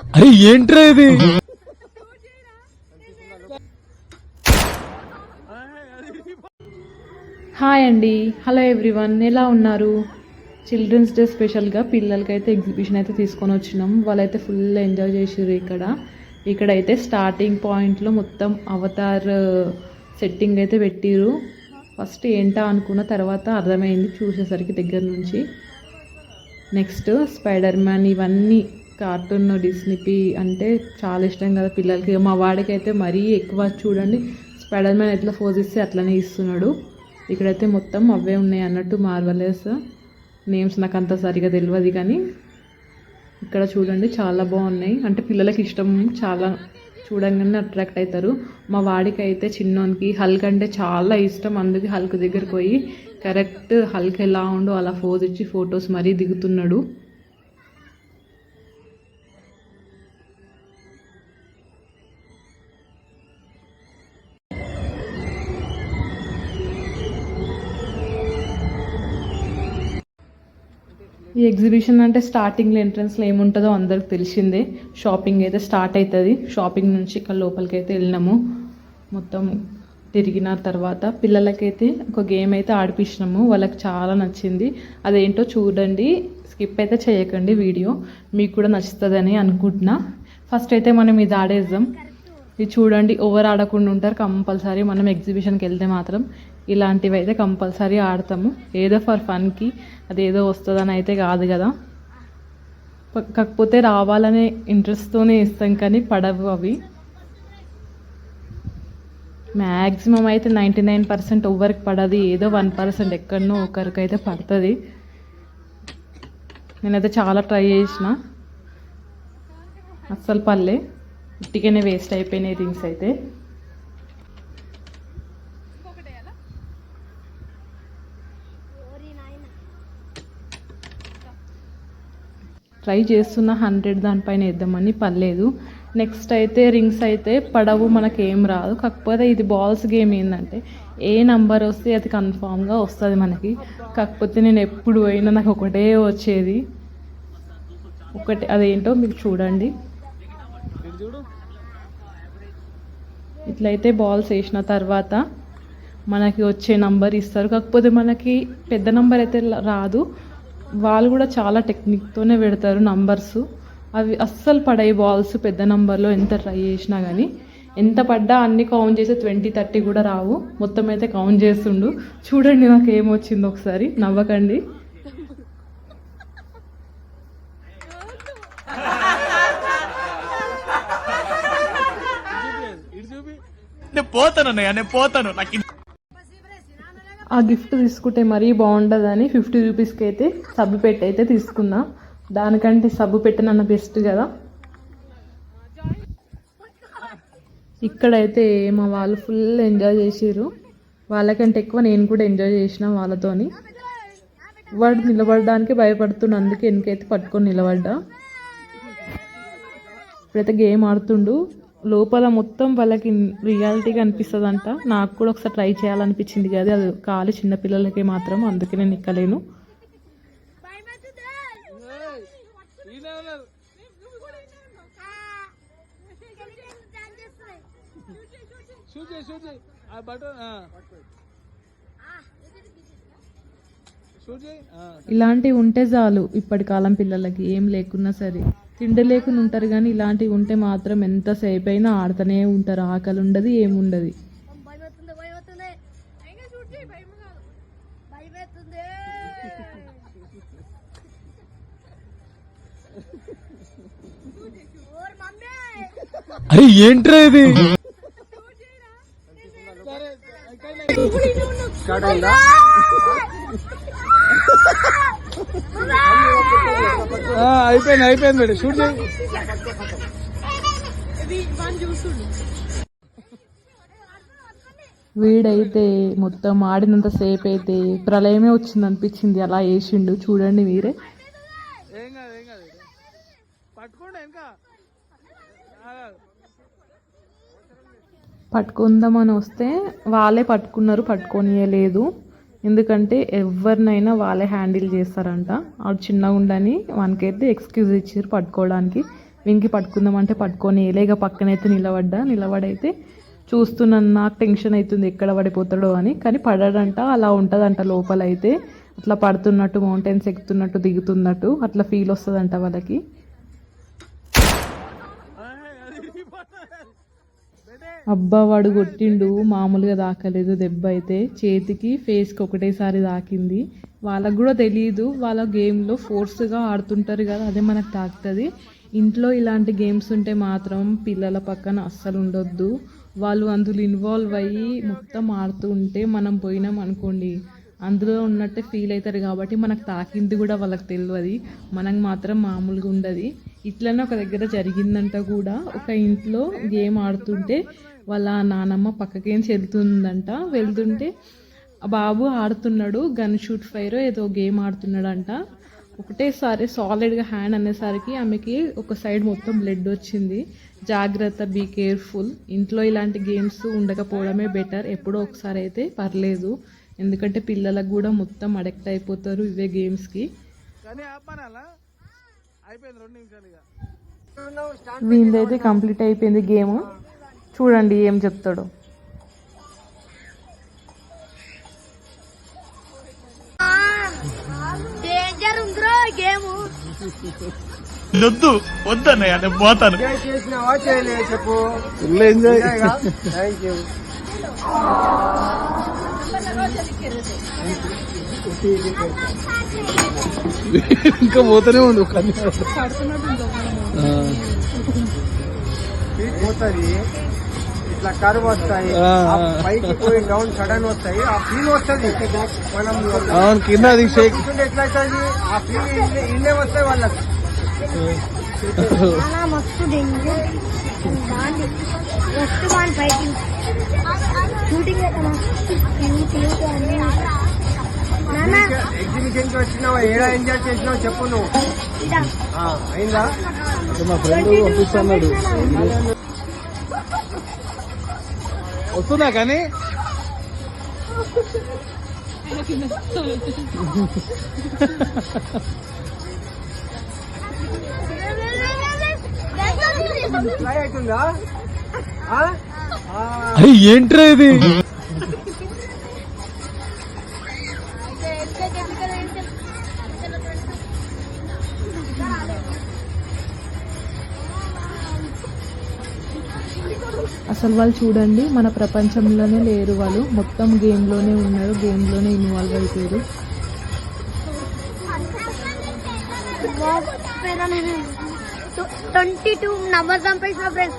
అరే ఏంట్రా ఇది? హాయ్ అండి. Hello everyone. ఎలా ఉన్నారు? చిల్డ్రన్స్ డే స్పెషల్గా పిల్లలకైతే ఎగ్జిబిషన్ అయితే తీసుకొని వచ్చినాం. వాళ్ళైతే ఫుల్ ఎంజాయ్ చేసారు ఇక్కడ. ఇక్కడైతే స్టార్టింగ్ పాయింట్లో మొత్తం అవతార్ సెట్టింగ్ అయితే పెట్టిరు ఫస్ట్ ఏంటా అనుకున్న తర్వాత అర్థమైంది. చూసేసరికి దగ్గర నుంచి. నెక్స్ట్ స్పైడర్ మ్యాన్ ఇవన్నీ కార్టూన్ డిస్నిపి అంటే చాలా ఇష్టం కదా పిల్లలకి. మా వాడికైతే మరీ ఎక్కువ చూడండి. స్పైడర్ మ్యాన్ ఎట్లా ఫోజ్ ఇస్తే అట్లనే ఇస్తున్నాడు. ఇక్కడైతే మొత్తం అవే ఉన్నాయి అన్నట్టు మార్వలెస్ నేమ్స్ నాకు అంత సరిగా తెలియదు కానీ ఇక్కడ చూడండి చాలా బాగున్నాయి. అంటే పిల్లలకి ఇష్టం చాలా చూడంగానే అట్రాక్ట్ అవుతారు మా వాడికి అయితే చిన్నోనికి హల్క్ అంటే చాలా ఇష్టం. అందుకే హల్క్ దగ్గరికి పోయి కరెక్ట్ హల్క్ ఎలా ఉండో అలా ఫోజ్ ఇచ్చి ఫొటోస్ మరీ దిగుతున్నాడు. ఈ ఎగ్జిబిషన్ అంటే స్టార్టింగ్లో ఎంట్రన్స్లో ఏముంటుందో అందరికి తెలిసిందే. షాపింగ్ అయితే స్టార్ట్ అవుతుంది షాపింగ్ నుంచి ఇక్కడ లోపలికి అయితే వెళ్ళినాము. మొత్తం తిరిగిన తర్వాత పిల్లలకైతే ఒక గేమ్ అయితే ఆడిపించినాము వాళ్ళకి చాలా నచ్చింది. అదేంటో చూడండి. స్కిప్ అయితే చేయకండి వీడియో. మీకు కూడా నచ్చుతుందని అనుకుంటున్నా. ఫస్ట్ అయితే మనం ఇది ఆడేద్దాం. ఇది చూడండి. ఓవర్ ఆడకుండా ఉంటారు. కంపల్సరీ మనం ఎగ్జిబిషన్కి వెళ్తే మాత్రం ఇలాంటివి అయితే కంపల్సరీ ఆడతాము. ఏదో ఫర్ ఫన్కి అదేదో వస్తుందని అయితే కాదు కదా. కాకపోతే రావాలనే ఇంట్రెస్ట్తోనే ఇస్తాం కానీ పడవు అవి. మ్యాక్సిమం అయితే నైంటీ నైన్ పర్సెంట్ ఎవరికి పడదు. ఏదో వన్ పర్సెంట్ ఎక్కడనో ఒకరికైతే పడుతుంది. నేనైతే చాలా ట్రై చేసిన. అస్సలు పల్లె ఇట్టికనే వేస్ట్ అయిపోయినాయి థింగ్స్ అయితే. ట్రై చేస్తున్న హండ్రెడ్ దానిపైన వేద్దామని పర్లేదు. నెక్స్ట్ అయితే రింగ్స్ అయితే పడవు మనకేం రాదు. కాకపోతే ఇది బాల్స్ గేమ్ ఏంటంటే ఏ నంబర్ వస్తే అది కన్ఫామ్గా వస్తుంది మనకి. కాకపోతే నేను ఎప్పుడు పోయినా నాకు ఒకటే వచ్చేది. ఒకటి అదేంటో మీకు చూడండి. ఇట్లయితే బాల్స్ వేసిన తర్వాత మనకి వచ్చే నంబర్ ఇస్తారు. కాకపోతే మనకి పెద్ద నంబర్ అయితే రాదు. వాళ్ళు కూడా చాలా టెక్నిక్తోనే పెడతారు నంబర్స్ అవి అస్సలు పడాయి బాల్స్ పెద్ద నంబర్లో ఎంత ట్రై చేసినా కానీ ఎంత పడ్డా అన్ని కౌంట్ చేసి ట్వంటీ థర్టీ కూడా రావు. మొత్తం అయితే కౌంట్ చేస్తుండు. చూడండి నాకు ఏమొచ్చిందో ఒకసారి. నవ్వకండి. నేను పోతాను నేను పోతాను. నాకు ఆ గిఫ్ట్ తీసుకుంటే మరీ బాగుండదని ఫిఫ్టీ రూపీస్కి అయితే సబ్బు పెట్టి అయితే తీసుకున్నా. దానికంటే సబ్బు పెట్టనన్న బెస్ట్ కదా. ఇక్కడైతే మా వాళ్ళు ఫుల్ ఎంజాయ్ చేసారు వాళ్ళకంటే ఎక్కువ నేను కూడా ఎంజాయ్ చేసిన వాళ్ళతోని. వాడు నిలబడడానికి భయపడుతుండు అందుకే వెనకైతే పట్టుకొని నిలబడ్డా. ఇప్పుడైతే గేమ్ ఆడుతుండు. లోపల మొత్తం వాళ్ళకి రియాలిటీగా అనిపిస్తుందంట నాకు కూడా ఒకసారి ట్రై చేయాలనిపించింది కదా అది కాలి చిన్న పిల్లలకి మాత్రం అందుకే నేను ఎక్కలేను. ఇలాంటివి ఉంటే చాలు ఇప్పటి కాలం పిల్లలకి ఏం లేకున్నా సరే. తిండి లేకుండా ఉంటారు కానీ ఇలాంటివి ఉంటే మాత్రం ఎంతసేపు అయినా ఆడుతూనే ఉంటారు. ఆకలి ఉండదు ఏముండదు అరే ఏంట్రా ఇది? అయిపోయింది అయిపోయింది మేడం. షూట్ వీడైతే మొత్తం ఆడినంత సేపు అయితే ప్రళయమే వచ్చింది అనిపించింది అలా వేసిండు. చూడండి మీరే. ఏం కాదు ఏం కాదు. పట్టుకోండి ఇంకా పట్టుకుందామని వస్తే వాళ్ళే పట్టుకున్నారు పట్టుకొనియలేదు. ఎందుకంటే ఎవరినైనా వాళ్ళే హ్యాండిల్ చేస్తారంట. ఆడు చిన్నగా ఉండని వానికైతే ఎక్స్క్యూజ్ ఇచ్చారు పట్టుకోవడానికి. వెంకి పట్టుకుందామంటే పట్టుకొని ఏలేగా పక్కనైతే నిలబడ్డా. నిలబడైతే చూస్తున్నాను నాకు టెన్షన్ అవుతుంది ఎక్కడ పడిపోతాడో అని. కానీ పడడంట అలా ఉంటుందంట లోపల అయితే అట్లా పడుతున్నట్టు మౌంటైన్స్ ఎక్కుతున్నట్టు దిగుతున్నట్టు అట్లా ఫీల్ వస్తుందంట వాళ్ళకి. అబ్బా వాడు కొట్టిండు. మామూలుగా దాకలేదు దెబ్బ అయితే. చేతికి ఫేస్కి ఒకటేసారి దాకింది. వాళ్ళకు కూడా తెలియదు వాళ్ళ గేమ్లో ఫోర్స్గా ఆడుతుంటారు కదా అదే మనకు తాకుతుంది. ఇంట్లో ఇలాంటి గేమ్స్ ఉంటే మాత్రం పిల్లల పక్కన అస్సలు ఉండొద్దు. వాళ్ళు అందులో ఇన్వాల్వ్ అయ్యి మొత్తం ఆడుతూ ఉంటే మనం పోయినాం అనుకోండి అందులో ఉన్నట్టే ఫీల్ అవుతారు కాబట్టి మనకు తాకింది కూడా వాళ్ళకి తెలియదు మనకు మాత్రం మామూలుగా ఉండదు. ఇట్లనే ఒక దగ్గర జరిగిందంట కూడా. ఒక ఇంట్లో గేమ్ ఆడుతుంటే వాళ్ళ నానమ్మ పక్కకేం వెళ్తుందంట వెళ్తుంటే బాబు ఆడుతున్నాడు గన్ షూట్ ఫైర్ ఏదో గేమ్ ఆడుతున్నాడంట. ఒకటేసారి సాలిడ్గా హ్యాండ్ అనేసరికి ఆమెకి ఒక సైడ్ మొత్తం బ్లడ్ వచ్చింది. జాగ్రత్త బీ కేర్ఫుల్ ఇంట్లో ఇలాంటి గేమ్స్ ఉండకపోవడమే బెటర్ ఎప్పుడో ఒకసారి అయితే పర్లేదు. ఎందుకంటే పిల్లలకు కూడా మొత్తం అడిక్ట్ అయిపోతారు ఇవే గేమ్స్కి వీళ్ళైతే కంప్లీట్ అయిపోయింది గేమ్ చూడండి ఏం చెప్తాడో. డేంజర్ ఉందిరో గేమ్. వద్దు వద్దన్నయ్య నేను పోతాను. చెప్పు. ఎంజాయ్. థ్యాంక్ యూ ఇంకా పోతూనే ఉండు పోతుంది. ఇట్లా కరువు వస్తాయి ఆ. పైకి పోయి డౌన్ సడన్ వస్తాయి ఆ ఫీల్ వస్తుంది. మనం అవును కింద ఎట్లా అవుతుంది ఆ ఫీల్ ఇన్నే వస్తాయి వాళ్ళకి. చాలా మస్తు డేంజర్ ఫైటింగ్ షూటింగ్ ఎగ్జిబిషన్కి వచ్చినావా? ఏడా ఎంజాయ్ చేసినావు చెప్పు నువ్వు. అయిందా? మా ఫ్రెండ్ పంపిస్తున్నాడు వస్తున్నా కానీ ఏంట్రా ఇది? అసలు వాళ్ళు చూడండి మన ప్రపంచంలోనే లేరు వాళ్ళు. మొత్తం గేమ్లోనే ఉన్నారు గేమ్లోనే ఇన్వాల్వ్ అయిపోయారు. ట్వంటీ టూ నంబర్ ఫ్రెండ్స్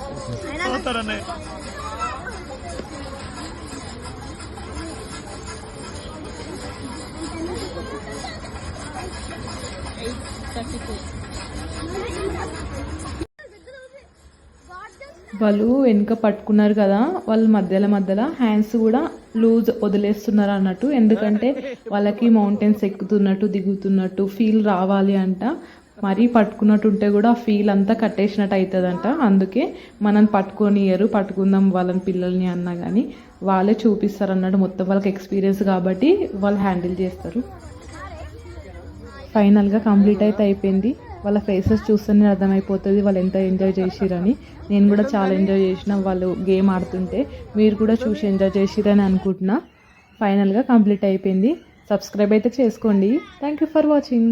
వాళ్ళు వెనుక పట్టుకున్నారు కదా వాళ్ళు మధ్యలో మధ్యలో హ్యాండ్స్ కూడా లూజ్ వదిలేస్తున్నారు అన్నట్టు. ఎందుకంటే వాళ్ళకి మౌంటైన్స్ ఎక్కుతున్నట్టు దిగుతున్నట్టు ఫీల్ రావాలి అంట. మరీ పట్టుకున్నట్టు ఉంటే కూడా ఆ ఫీల్ అంతా కట్టేసినట్టు అవుతుందంట అందుకే మనం పట్టుకొనియరు పట్టుకుందాం వాళ్ళని పిల్లల్ని అన్నా కానీ వాళ్ళే చూపిస్తారు అన్నట్టు మొత్తం వాళ్ళకి ఎక్స్పీరియన్స్ కాబట్టి వాళ్ళు హ్యాండిల్ చేస్తారు. ఫైనల్గా కంప్లీట్ అయితే అయిపోయింది. వాళ్ళ ఫేసెస్ చూస్తేనే అర్థమైపోతుంది వాళ్ళు ఎంత ఎంజాయ్ చేసిరని. నేను కూడా చాలా ఎంజాయ్ చేసిన వాళ్ళు గేమ్ ఆడుతుంటే. మీరు కూడా చూసి ఎంజాయ్ చేసిరని అనుకుంటున్నా. ఫైనల్గా కంప్లీట్ అయిపోయింది. సబ్స్క్రైబ్ అయితే చేసుకోండి. Thank you for watching